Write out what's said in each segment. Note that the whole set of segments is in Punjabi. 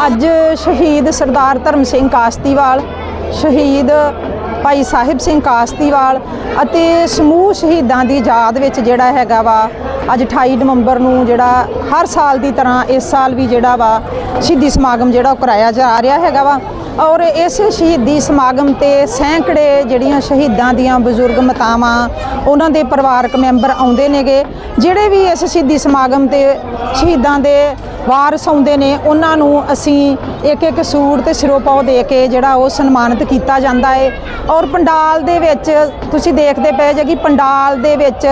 ਅੱਜ ਸ਼ਹੀਦ ਸਰਦਾਰ ਧਰਮ ਸਿੰਘ ਕਾਸਤੀਵਾਲ, ਸ਼ਹੀਦ ਭਾਈ ਸਾਹਿਬ ਸਿੰਘ ਕਾਸਤੀਵਾਲ ਅਤੇ ਸਮੂਹ ਸ਼ਹੀਦਾਂ ਦੀ ਯਾਦ ਵਿੱਚ ਜਿਹੜਾ ਹੈਗਾ ਵਾ, ਅੱਜ 28 ਨਵੰਬਰ ਨੂੰ ਜਿਹੜਾ ਹਰ ਸਾਲ ਦੀ ਤਰ੍ਹਾਂ ਇਸ ਸਾਲ ਵੀ ਜਿਹੜਾ ਵਾ ਸ਼ਹੀਦੀ ਸਮਾਗਮ ਜਿਹੜਾ ਉਹ ਕਰਾਇਆ ਜਾ ਰਿਹਾ ਹੈਗਾ ਵਾ ਔਰ ਇਸ ਸ਼ਹੀਦੀ ਸਮਾਗਮ ਤੇ ਸੈਂਕੜੇ ਜਿਹੜੀਆਂ ਸ਼ਹੀਦਾਂ ਦੀਆਂ ਬਜ਼ੁਰਗ ਮਾਤਾਵਾਂ, ਉਹਨਾਂ ਦੇ ਪਰਿਵਾਰਕ ਮੈਂਬਰ ਆਉਂਦੇ ਨੇਗੇ, ਜਿਹੜੇ ਵੀ ਇਸ ਸ਼ਹੀਦੀ ਸਮਾਗਮ ਤੇ ਸ਼ਹੀਦਾਂ ਦੇ ਵਾਰਸ ਆਉਂਦੇ ਨੇ, ਉਹਨਾਂ ਨੂੰ ਅਸੀਂ ਇੱਕ ਇੱਕ ਸੂਟ ਤੇ ਸਿਰੋਪਾਓ ਦੇ ਕੇ ਜਿਹੜਾ ਉਹ ਸਨਮਾਨਿਤ ਕੀਤਾ ਜਾਂਦਾ ਹੈ ਔਰ ਪੰਡਾਲ ਦੇ ਵਿੱਚ ਤੁਸੀਂ ਦੇਖਦੇ ਪਏ ਜੇ ਕਿ ਪੰਡਾਲ ਦੇ ਵਿੱਚ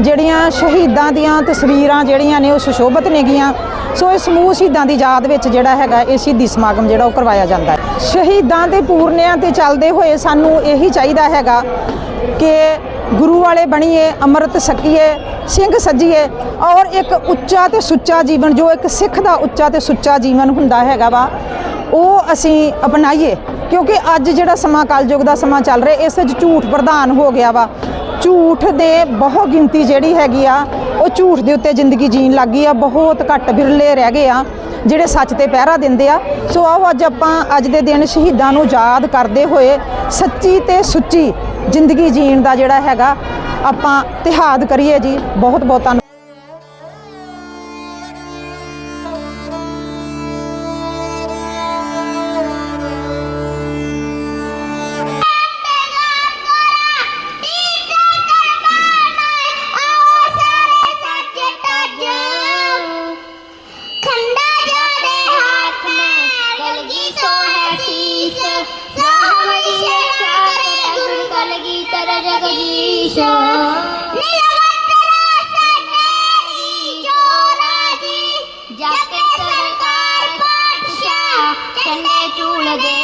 ਜਿਹੜੀਆਂ ਸ਼ਹੀਦਾਂ ਦੀਆਂ ਤਸਵੀਰਾਂ ਜਿਹੜੀਆਂ ਨੇ ਉਹ ਸੁਸ਼ੋਭਿਤ ਨੇਗੀਆਂ ਸੋ ਇਹ ਸਮੂਹ ਸ਼ਹੀਦਾਂ ਦੀ ਯਾਦ ਵਿੱਚ ਜਿਹੜਾ ਹੈਗਾ, ਇਹ ਸ਼ਹੀਦੀ ਸਮਾਗਮ ਜਿਹੜਾ ਉਹ ਕਰਵਾਇਆ ਜਾਂਦਾ ਹੈ ਸ਼ਹੀਦਾਂ ਦੇ ਪੂਰਨਿਆਂ ਤੇ ਚੱਲਦੇ ਹੋਏ ਸਾਨੂੰ ਇਹੀ ਚਾਹੀਦਾ ਹੈਗਾ ਕਿ ਗੁਰੂ ਵਾਲੇ ਬਣੀਏ, ਅੰਮ੍ਰਿਤ ਛਕੀਏ, ਸਿੰਘ ਸੱਜੀਏ ਔਰ ਇੱਕ ਉੱਚਾ ਤੇ ਸੁੱਚਾ ਜੀਵਨ, ਜੋ ਇੱਕ ਸਿੱਖ ਦਾ ਉੱਚਾ ਤੇ ਸੁੱਚਾ ਜੀਵਨ ਹੁੰਦਾ ਹੈਗਾ ਵਾ, ਉਹ ਅਸੀਂ ਅਪਣਾਈਏ। ਕਿਉਂਕਿ ਅੱਜ ਜਿਹੜਾ ਸਮਾਂ ਕਲਯੁਗ ਦਾ ਸਮਾਂ ਚੱਲ ਰਿਹਾ, ਇਸ ਵਿੱਚ ਝੂਠ ਪ੍ਰਧਾਨ ਹੋ ਗਿਆ ਵਾ। ਝੂਠ ਦੇ ਬਹੁ ਗਿਣਤੀ ਜਿਹੜੀ ਹੈਗੀ ਆ, ਉਹ ਝੂਠ ਦੇ ਉੱਤੇ ਜ਼ਿੰਦਗੀ ਜੀਣ ਲੱਗੀ ਆ, ਬਹੁਤ ਘੱਟ ਬਿਰਲੇ ਰਹਿ ਗਏ ਆ, ਜਿਹੜੇ ਸੱਚ ਤੇ ਪਹਿਰਾ ਦਿੰਦੇ ਆ। ਸੋ ਆਓ ਅੱਜ ਆਪਾਂ ਅੱਜ ਦੇ ਦਿਨ ਸ਼ਹੀਦਾਂ ਨੂੰ ਯਾਦ ਕਰਦੇ ਹੋਏ ਸੱਚੀ ਤੇ ਸੁੱਚੀ ਜ਼ਿੰਦਗੀ ਜੀਣ ਦਾ ਜਿਹੜਾ ਹੈਗਾ ਆਪਾਂ ਤਿਹਾਦ ਕਰੀਏ ਜੀ ਬਹੁਤ ਬਹੁਤ തന്റെ ചൂളതേ